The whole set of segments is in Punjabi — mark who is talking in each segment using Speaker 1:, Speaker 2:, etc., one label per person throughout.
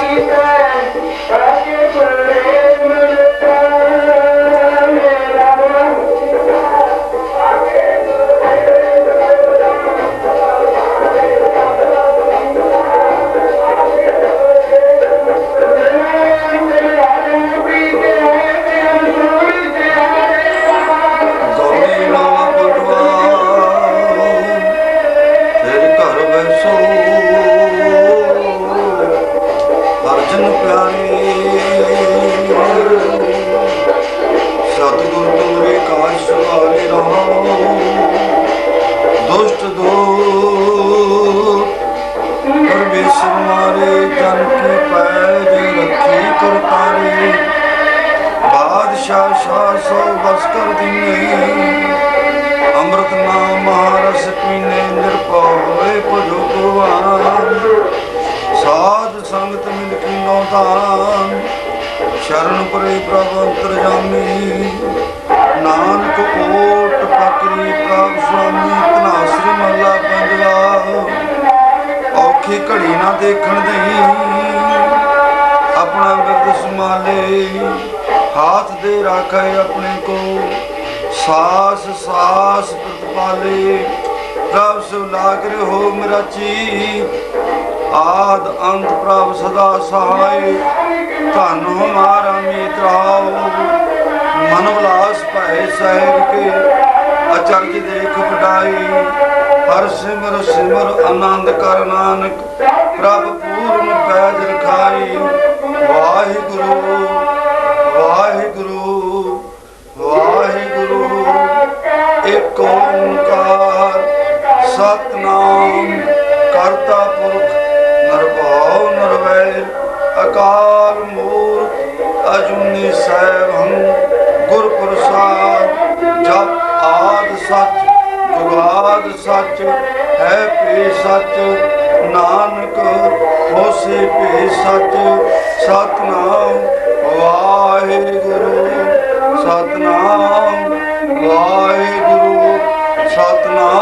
Speaker 1: ਗੌਰੀ ਬਾਦਸ਼ਾਹ ਸੋ ਬਸ ਕਰ ਦਿਨੇ ਅੰਮ੍ਰਿਤ ਨਾਮ ਮਹਾਰਸ ਪੀਨੇ ਨਿਰਭਉ ਹੋਏ ਭਜੋ ਭਗਵਾਨ। ਸਾਧ ਸੰਗਤ ਮਿਲ ਕੀ ਨੌਦਾਨ ਸ਼ਰਨ ਪਰੇ ਪ੍ਰਭ ਅੰਤਰਜਾਮੀ ਨਾਨਕ ਓਟ ਪਕਰੀ ਪ੍ਰਭ ਸੁਆਮੀ ਤਨਾਸਰੀ ਮਹਲਾ ਪੰਜਵਾ ਔਖੀ ਘੜੀ ਨਾ ਦੇਖਣ ਦੇਈ। ਆਪਣਾ ਬਿਰਦ ਸੰਭਾਲੇ। ਹਾਥ ਦੇ ਰਾਖੇ ਆਪਣੇ ਕੋ ਸਾਸ ਸਾਸ ਪ੍ਰਤਪਾਲੇ, ਪ੍ਰਭ ਸੋ ਲਾਗ ਰਹੋ ਮੇਰਾ ਜੀ ਆਦ ਅੰਤ ਪ੍ਰਭ ਸਦਾ ਸਹਾਇ ਧਨ ਹਮਾਰਾ ਮੀਤ ਰਾਓ ਮਨ ਵਿਲਾਸ ਭੈ ਸਹਿਬ ਕੇ, ਅਚਰਜ ਦੇਖ ਵਡਾਈ ਹਰ ਸਿਮਰ ਸਿਮਰ ਆਨੰਦ ਕਰ ਨਾਨਕ, ਪ੍ਰਭ ਪੂਰਨ ਏਕ ਓੰਕਾਰ ਸਤਨਾਮ ਕਰਤਾ ਪੁਰਖ, ਨਿਰਭਉ ਨਿਰਵੈਰ, ਅਕਾਲ ਮੂਰਤ ਅਜੂਨੀ ਸੈਭੰ ਗੁਰ ਪ੍ਰਸਾਦ ਜਪ ਆਦ ਸਚ, ਜੁਗਾਦ ਸਚ, ਹੈ ਪੀ ਸਚ, ਨਾਨਕ ਹੋਸੇ ਪੀ ਸਚ, ਸਤ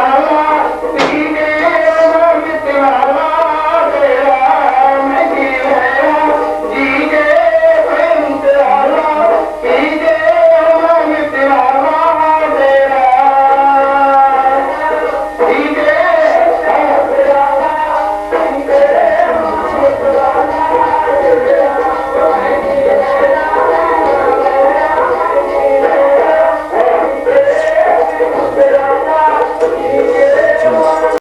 Speaker 1: Amén.